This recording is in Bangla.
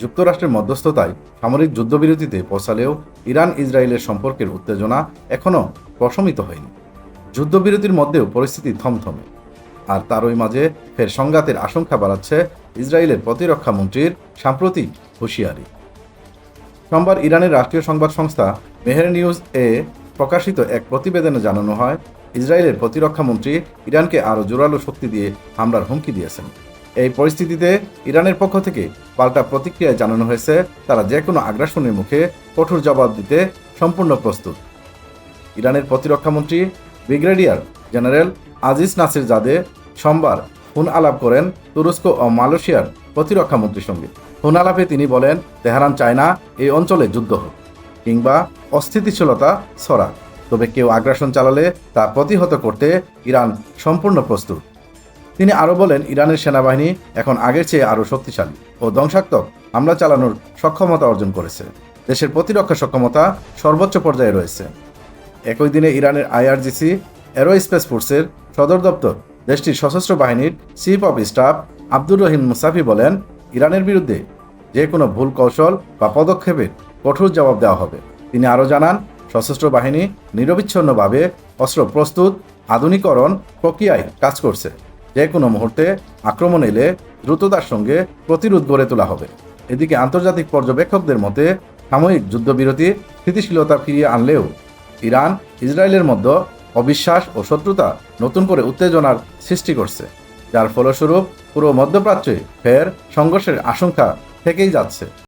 যুক্তরাষ্ট্রের মধ্যস্থতায় সামরিক যুদ্ধবিরতিতে পৌঁছালেও ইরান ইসরায়েলের সম্পর্কের উত্তেজনা এখনও প্রশমিত হয়নি। যুদ্ধবিরতির মধ্যেও পরিস্থিতি থমথমে। আর তারই মাঝে ফের সংঘাতের আশঙ্কা বাড়াচ্ছে ইসরায়েলের প্রতিরক্ষা মন্ত্রীর সাম্প্রতিক হুঁশিয়ারি। সোমবার ইরানের রাষ্ট্রীয় সংবাদ সংস্থা মেহের নিউজ এ প্রকাশিত এক প্রতিবেদনে জানানো হয়, ইসরায়েলের প্রতিরক্ষা মন্ত্রী ইরানকে আরও জোরালো শক্তি দিয়ে হামলার হুমকি দিয়েছেন। এই পরিস্থিতিতে ইরানের পক্ষ থেকে পাল্টা প্রতিক্রিয়ায় জানানো হয়েছে। তারা যে কোনো আগ্রাসনের মুখে কঠোর জবাব দিতে সম্পূর্ণ প্রস্তুত। ইরানের প্রতিরক্ষামন্ত্রী brigadier general Aziz Nasirzadeh সোমবার ফোন আলাপ করেন তুরস্ক ও মালয়েশিয়ার প্রতিরক্ষা মন্ত্রীর সঙ্গে। ফোন আলাপে তিনি বলেন, তেহরান চায় না এই অঞ্চলে যুদ্ধ হোক কিংবা অস্থিতিশীলতা ছড়া তবে কেউ আগ্রাসন চালালে তা প্রতিহত করতে ইরান সম্পূর্ণ প্রস্তুত। তিনি আরও বলেন, ইরানের সেনাবাহিনী এখন আগের চেয়ে আরও শক্তিশালী ও ধ্বংসাত্মক হামলা চালানোর সক্ষমতা অর্জন করেছে। দেশের প্রতিরক্ষা সক্ষমতা সর্বোচ্চ পর্যায়ে রয়েছে। একই দিনে ইরানের আইআরজিসি অ্যারোস্পেস ফোর্সের সদর দপ্তর, দেশটির সশস্ত্র বাহিনীর chief of staff Abdur Rahim Mousavi বলেন, ইরানের বিরুদ্ধে যে কোনো ভুল কৌশল বা পদক্ষেপের কঠোর জবাব দেওয়া হবে। তিনি আরও জানান, সশস্ত্র বাহিনী নিরবিচ্ছিন্নভাবে অস্ত্র প্রস্তুত, আধুনিকরণ প্রক্রিয়ায় কাজ করছে। যে কোনো মুহূর্তে আক্রমণ এলে দ্রুততার সঙ্গে প্রতিরোধ গড়ে তোলা হবে। এদিকে আন্তর্জাতিক পর্যবেক্ষকদের মতে, সাময়িক যুদ্ধবিরতি স্থিতিশীলতা ফিরিয়ে আনলেও ইরান, ইসরায়েলের মধ্যে অবিশ্বাস ও শত্রুতা নতুন করে উত্তেজনার সৃষ্টি করছে, যার ফলস্বরূপ পুরো মধ্যপ্রাচ্যে ফের সংঘর্ষের আশঙ্কা থেকেই যাচ্ছে।